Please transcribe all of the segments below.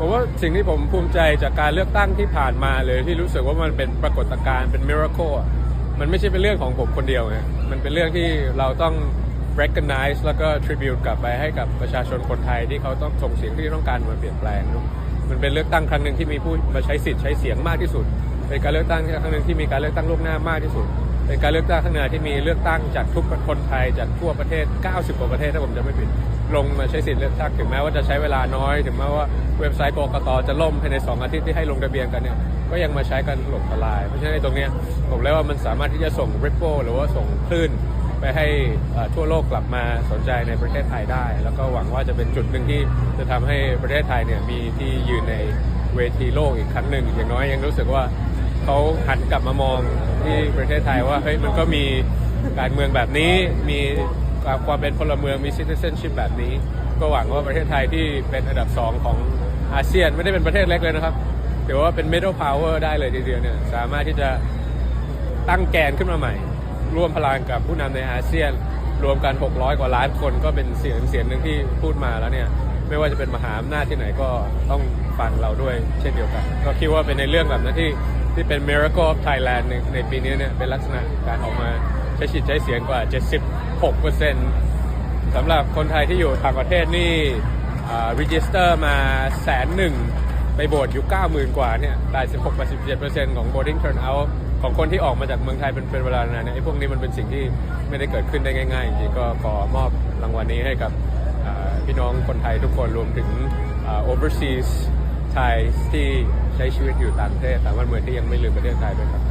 ผมว่าสิ่งที่ผมภูมิใจจากการเลือกตั้งที่ผ่านมาเลยที่รู้สึกว่ามันเป็นปรากฏการณ์เป็นมิราเคิลมันไม่ใช่เป็นเรื่องของผมคนเดียวไงมันเป็นเรื่องที่เราต้อง recognize แล้วก็ tribute กลับไปให้กับประชาชนคนไทยที่เขาต้องส่งเสียงที่ต้องการมาเปลี่ยนแปลงมันเป็นเลือกตั้งครั้งหนึ่งที่มีผู้มาใช้สิทธิ์ใช้เสียงมากที่สุด เป็นการเลือกตั้งครั้งหนึ่งที่มีการเลือกตั้งล่วงหน้ามากที่สุด เป็นการเลือกตั้งข้างหน้าที่มีเลือกตั้งจากทุกคนไทยจากทั่วประเทศ 90 กว่าประเทศถ้าผมจะไม่ผิด ลงมาใช้สิทธิ์เลือกตั้งถึงแม้ว่าจะใช้เวลาน้อย ถึงแม้ว่าเว็บไซต์กกตจะล่มภายใน 2 อาทิตย์ที่ให้ลงทะเบียนกันเนี่ยก็ยังมาใช้กันถล่มทลาย เพราะฉะนั้นในตรงนี้ผมเลยว่ามันสามารถที่จะส่ง ripple หรือว่าส่งคลื่นไปให้อ่อทั่วโลกกลับมาสนใจในประเทศไทยได้ แล้วก็หวังว่าจะเป็นจุดหนึ่งที่จะทำให้ประเทศไทยเนี่ยมีที่ยืนในเวทีโลกอีกครั้งหนึ่งอย่างน้อยยังรู้สึกว่าเขาหันกลับมามองที่ประเทศไทยว่าเฮ้ยมันก็มีการเมืองแบบนี้มี ความเป็นพลเมืองมี citizenship แบบนี้ ก็หวังว่าประเทศไทยที่เป็นอันดับสองของอาเซียนไม่ได้เป็นประเทศเล็กเลยนะครับถือว่าเป็น middle power ได้เลยทีเดียวเนี่ยสามารถที่จะตั้งแกนขึ้นมาใหม่ ร่วมพลังกับผู้นำในอาเซียน รวมกัน 600 กว่าล้านคนก็เป็นเสียงเสียงหนึ่งที่พูดมาแล้วเนี่ยไม่ว่าจะเป็นมหาอำนาจที่ไหนก็ต้องฟังเราด้วยเช่นเดียวกัน ก็คิดว่าเป็นในเรื่องแบบนั้นที่ที่เป็น miracle of Thailand ในในปีนี้เนี่ยเป็นลักษณะการออกมาใช้สิทธิ์ใช้เสียงกว่า 6%สำหรับคนไทยที่อยู่ต่างประเทศนี่อ่า register มาแสนหนึ่งไปโบสอยู่ 90,000 กว่าเนี่ย86-87%ของ voting turnout ของคนที่ออกมาจากเมืองไทยเป็นเป็นเวลานานเนี่ยไอ้พวกนี้มันเป็นสิ่งที่ไม่ได้เกิดขึ้นได้ง่าย ๆ จริงๆก็ขอมอบรางวัลนี้ให้กับพี่น้องคนไทยทุกคนรวมถึง overseas Thai ที่ใช้ชีวิตอยู่ต่างประเทศต่างบ้านเมืองที่ยังไม่ลืมประเทศไทยด้วยครับ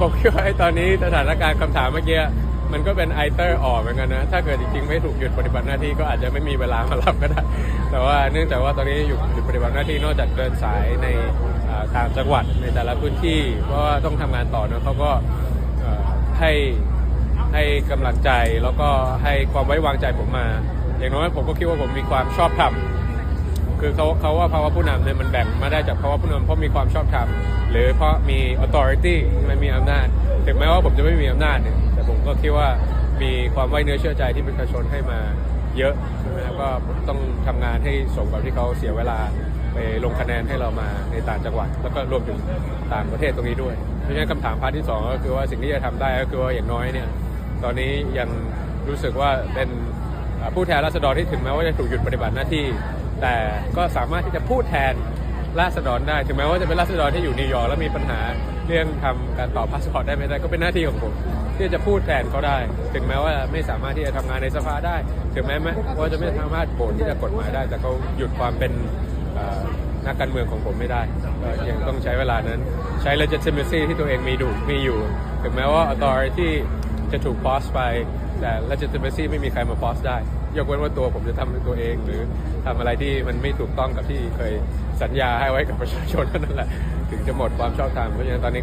ผมคิดว่าไอ้ตอนนี้สถานการณ์คำถามเมื่อกี้มันก็เป็นไอเตอร์ออกเหมือนกันนะ ถ้าเกิดจริงๆ ไม่ถูกหยุดปฏิบัติหน้าที่ก็อาจจะไม่มีเวลามารับก็ได้ แต่ว่าเนื่องจากว่าตอนนี้อยู่หยุดปฏิบัติหน้าที่นอกจากเดินสายในอ่าต่างจังหวัดในแต่ละพื้นที่เพราะว่าต้องทำงานต่อเนอะเขาก็เอ่อให้ให้กำลังใจแล้วก็ให้ความไว้วางใจผมมา อย่างน้อยผมก็คิดว่าผมมีความชอบธรรม คือเขาเขาว่าภาวะผู้นำเนี่ยมันแบ่งมาได้จากภาวะผู้นำเพราะมีความชอบธรรมหรือเพราะมี authority มันมีอำนาจ ถึงแม้ว่าผมจะไม่มีอำนาจเนี่ยแต่ผมก็คิดว่ามีความไว้เนื้อเชื่อใจที่ประชาชนให้มาเยอะใช่ไหมครับก็ต้องทำงานให้สมกับที่เขาเสียเวลาไปลงคะแนนให้เรามาในต่างจังหวัด แล้วก็รวมถึงต่างประเทศตรงนี้ด้วย เพราะฉะนั้นคำถามพาร์ทที่สองก็คือว่าสิ่งที่จะทำได้ก็คือว่าอย่างน้อยเนี่ยตอนนี้ยังรู้สึกว่าเป็น ผู้แทนราษฎรที่ถึงแม้ว่าจะถูกหยุดปฏิบัติหน้าที่ แต่ก็สามารถที่จะพูดแทนราษฎรได้ถึงแม้ว่าจะเป็นราษฎรที่อยู่นิวยอร์กแล้วมีปัญหาเรื่องทำการต่อพาสปอร์ตได้ไม่ได้ก็เป็นหน้าที่ของผมที่จะพูดแทนเขาได้ ถึงแม้ว่าไม่สามารถที่จะทำงานในสภาได้ ถึงแม้ไม่ว่าจะไม่สามารถโหวตที่จะกฎหมายได้ แต่เขาหยุดความเป็นนักการเมืองของผมไม่ได้ยังต้องใช้เวลานั้นใช้ legitimacy ที่ตัวเองมีดูมีอยู่ ถึงแม้ว่า authority จะถูก pause ไป แต่ legitimacy ไม่มีใครมา pause ได้ ยกเว้นว่าตัวผมจะทำเป็นตัวเอง หรือทำอะไรที่มันไม่ถูกต้องกับที่เคยสัญญาให้ไว้กับประชาชนนั่นแหละ ถึงจะหมดความชอบธรรมเพราะฉะนั้นตอนนี้ก็